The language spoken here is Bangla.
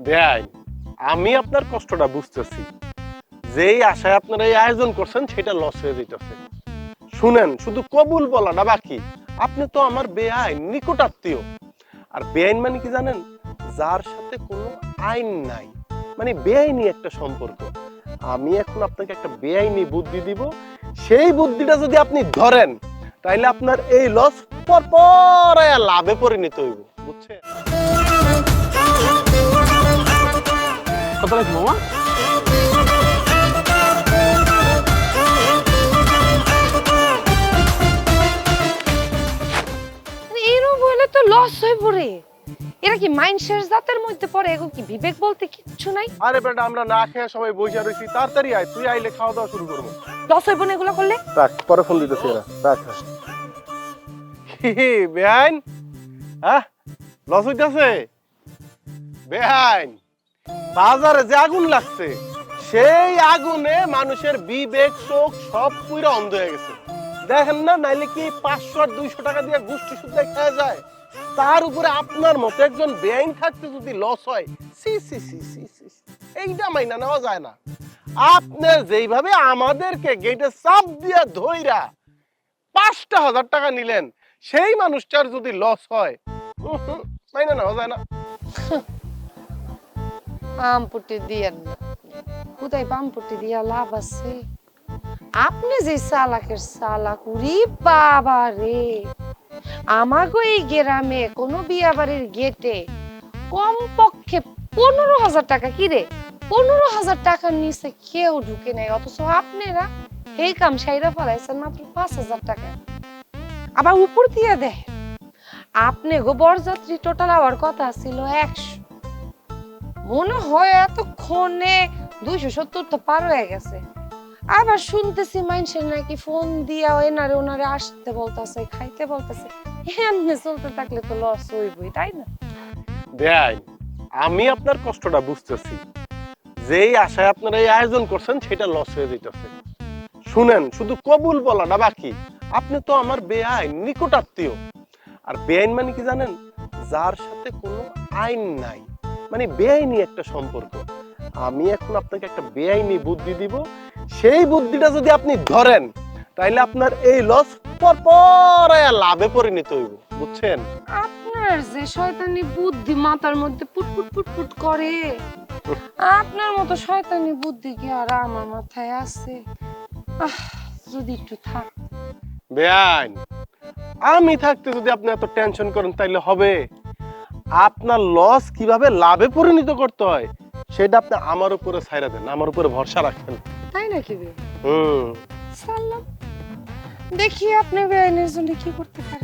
বেআইন আমি আপনার কষ্টটা বুঝতেছি। যেই আশায় আপনারা এই আয়োজন করছেন, সেটা লস হয়ে যেতেছে শুনেন, শুধু কবুল বলাটা বাকি। আপনি তো আমার বেআইন, নিকট আত্মীয়। আর বেআইন মানে কি জানেন? যার সাথে কোনো আইন নাই। মানে বেআইনি একটা সম্পর্ক। আমি এখন আপনাকে একটা বেআইনি বুদ্ধি দিব। সেই বুদ্ধিটা যদি আপনি ধরেন, তাইলে আপনার এই লস পর পর লাভে পরিণত হইব। বুঝছেন? কত লাগবে মামা? এরকম হলে তো লস হয়ে পড়ে এরা কি মাইন্ডসের জাতের মধ্যে পড়ে? এগো কি বিবেক বলতে কিচ্ছু নাই? আরে বেটা আমরা না খেয়ে সবাই বসে রয়েছি। তাড়াতাড়ি আয় তুই আইলে খাওয়া দাওয়া শুরু করব। লস হইব না এগুলো করলে? রাখ পরে ফোন দিতেছি এরা। রাখ। বেআইন। হ্যাঁ লস হইতাছে। বেআইন। বাজারে যে আগুন লাগছে, সেই আগুনে মানুষের বিবেক চোখ সব পুরো অন্ধ হয়ে গেছে। দেখেন না, নাইলে কি পাঁচশো আর দুইশো টাকা দিয়ে গোষ্ঠী শুদ্ধ খাওয়া যায়? তার উপরে আপনার মতো একজন বেআইন থাকতে যদি লস হয়, সি সি সি সি সি। এইটা মাইনা নেওয়া যায় না। আপনি যেইভাবে আমাদেরকে গেটে চাপ দিয়ে ধইরা পাঁচটা হাজার টাকা নিলেন, সেই মানুষটার যদি লস হয় মাইনা নেওয়া যায় না। কোথায় দিয়া লাভ আছে? আপনি যে চালাকের চালাক বাবা রে। এই গ্রামে কোনো বিয়া বাড়ির গেটে কমপক্ষে পনেরো হাজার টাকা কি রে? পনেরো হাজার টাকার নিচে কেউ ঢুকে নাই, অথচ আপনারা এই কাম সাইরা ফেলাইছেন মাত্র পাঁচ হাজার টাকা। আবার উপর দিয়ে দেয়। আপনি গো বরযাত্রী, টোটাল আওয়ার কথা ছিল একশো। মনে হয় এতক্ষণে দুইশো সত্তর তো পার হয়ে গেছে। আবার শুনতেছি মানুষের নাকি ফোন দিয়া এনারে ওনারে আসতে বলতেছে, খাইতে বলতেছে। এমনি চলতে থাকলে তো লস হইবই, তাই না? বেআইন আমি আপনার কষ্টটা বুঝতেছি। যেই আশায় আপনারা এই আয়োজন করছেন, সেটা লস হয়ে যেতেছে শুনেন, শুধু কবুল বলাটা বাকি। আপনি তো আমার বেআইন নিকট আত্মীয় আর বেআইন মানে কি জানেন? যার সাথে কোনো আইন নাই। মানে বেআইনি একটা সম্পর্ক। আমি এখন আপনাকে একটা বেআইনি বুদ্ধি দিব। সেই বুদ্ধিটা যদি আপনি ধরেন তাইলে আপনার এই লস পর পর লাভে পরিণত হইব বুঝছেন? আপনার যে শয়তানি বুদ্ধি মাথার মধ্যে পুটপুট পুটপুট করে আপনার মতো শয়তানি বুদ্ধি কি আর আমার মাথায় আছে? আহ যদি একটু থাক। বেআইন। আমি থাকতে যদি আপনি এত টেনশন করেন তাইলে হবে। আপনার লস কীভাবে লাভে পরিণত করতে হয় সেটা আপনি আমার উপরে ছাইরা দেন আমার উপরে ভরসা রাখেন। তাই নাকি হুম। দেখি আপনি বেআইনের জন্য কি করতে পারেন